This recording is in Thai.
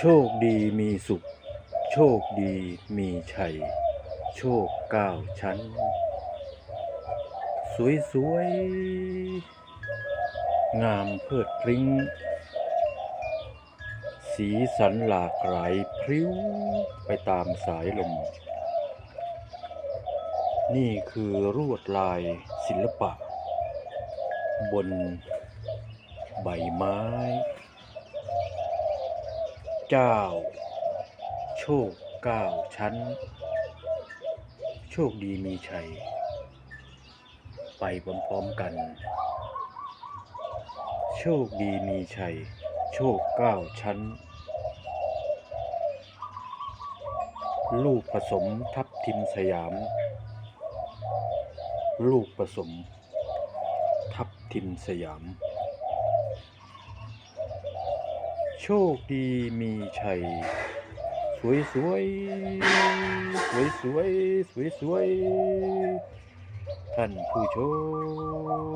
โชคดีมีสุข โชคดีมีชัย โชคเก้าชั้น สวยสวยๆงามเพิดพริ้ง สีสันหลากหลายพริ้วไปตามสายลม นี่คือรวดลายศิลปะ บนใบไม้ เจ้า โชคเก้าชั้น โชคดีมีชัย ไปพร้อมๆกัน โชคดีมีชัย โชคเก้าชั้น ลูกผสมทับทิมสยาม ลูกผสม ทับทิมสยาม โชคดีมีชัย สวยสวยสวยสวยสวยสวยท่านผู้ชม